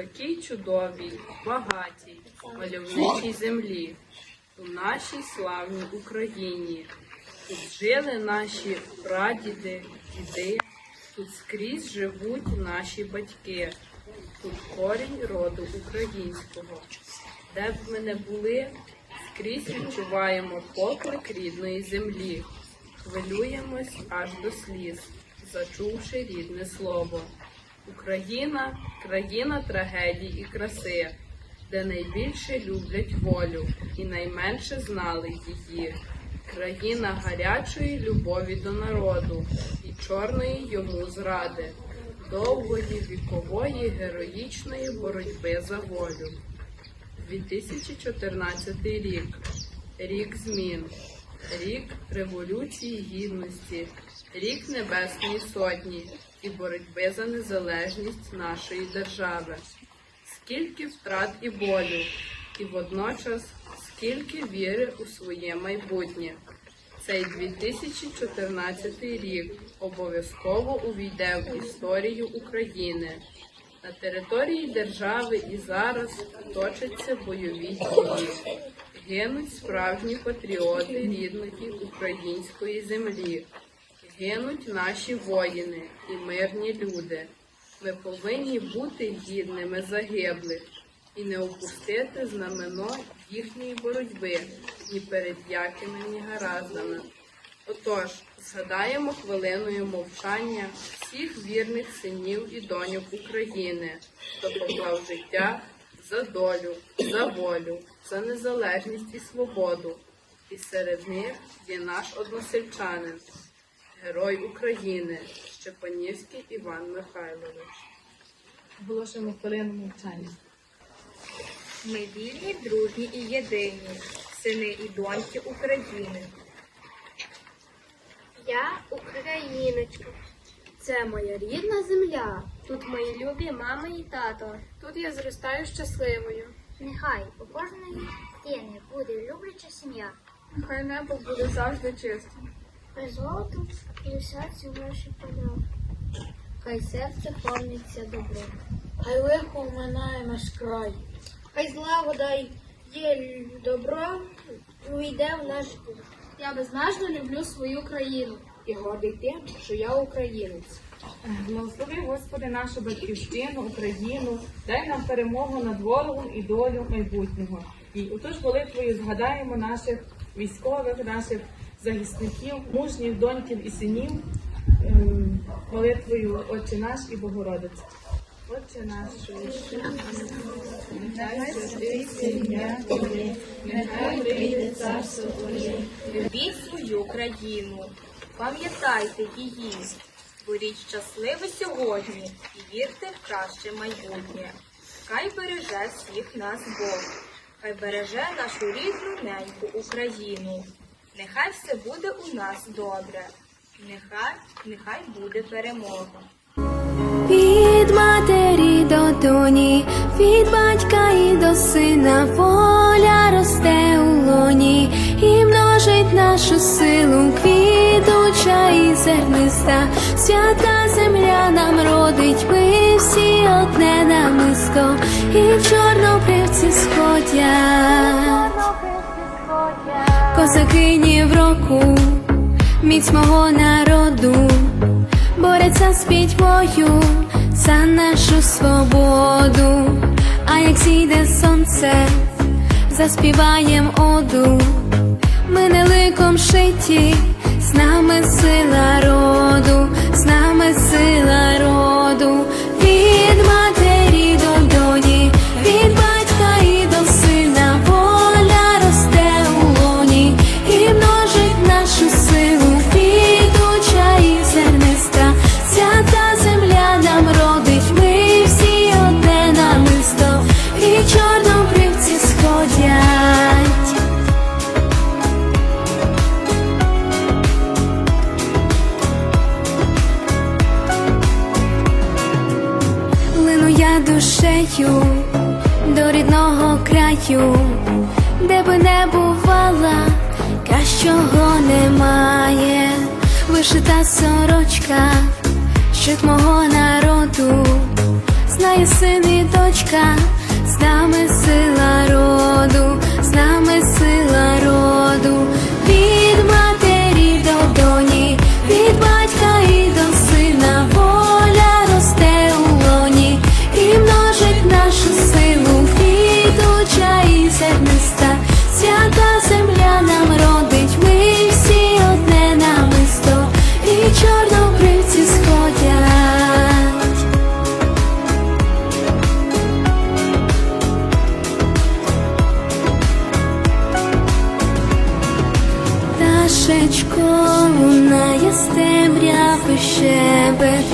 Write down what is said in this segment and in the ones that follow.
такій чудовій, багатій, мальовничій землі, у нашій славній Україні. Тут жили наші прадіди, діди, тут скрізь живуть наші батьки, тут корінь роду українського. Де б ми не були, скрізь відчуваємо поклик рідної землі, хвилюємось аж до сліз, зачувши рідне слово. Україна країна трагедій і краси, де найбільше люблять волю і найменше знали її. Країна гарячої любові до народу і чорної йому зради, довгої вікової героїчної боротьби за волю. 2014 рік рік змін, рік Революції Гідності, рік Небесної Сотні і боротьби за незалежність нашої держави. Скільки втрат і болю, і водночас скільки віри у своє майбутнє. Цей 2014 рік обов'язково увійде в історію України. На території держави і зараз точаться бойові дії. Гинуть справжні патріоти рідної української землі. Гинуть наші воїни і мирні люди. Ми повинні бути гідними загиблих і не опустити знамено їхньої боротьби ні перед якими, ні гараздами. Отож, згадаємо хвилиною мовчання всіх вірних синів і доньок України, хто поклав життя за долю, за волю, за незалежність і свободу. І серед них є наш односельчанин, герой України, Щепанівський Іван Михайлович. Оголошуємо хвилину мовчання. Ми вільні, дружні і єдині, сини і доньки України. Я україночка. Це моя рідна земля. Тут мої любі мама і тато. Тут я зростаю щасливою. Нехай у кожної дитини буде любляча сім'я. Нехай небо буде завжди чистим. Хай золото і серці наші поля. Хай серце повниться добро. Хай лихо оминає наш край. Хай зла вода є добро увійде в наш дім. Я безмежно люблю свою країну. І гордий тим, що я українець. Благослови, Господи, нашу батьківщину, Україну, дай нам перемогу над ворогом і долю майбутнього. І отож молитвою згадаємо наших військових, наших захисників, мужніх доньків і синів, ем, молитвою Отче наш і Богородице. Отче наш. Любіть свою країну, пам'ятайте її, боріть щасливо сьогодні і вірте в краще майбутнє. Хай береже всіх нас Бог, хай береже нашу рідну неньку Україну. Нехай все буде у нас добре, нехай, нехай буде перемога. Від матері до доні, від батька і до сина, воля росте у лоні і множить нашу силу, квітуча і зерниста, свята земля нам родить, ми всі одне намисто, і в чорнобривці сходять. Козакині в року, міць мого народу бореться з пітьмою за нашу свободу. А як зійде сонце, заспіваєм оду. Ми не ликом шиті, з нами сила роду, з нами сила душею до рідного краю, де би не бувала, кащого немає, вишита сорочка, щит мого народу, знає син і дочка, з нами сила рода. Душечко лунає стебряви щебет,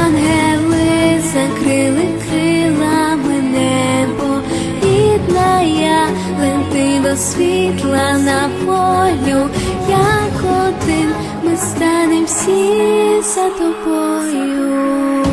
ангели закрили крилами небо, бідна я ленти до світла на полю, як один ми станем всі за тобою.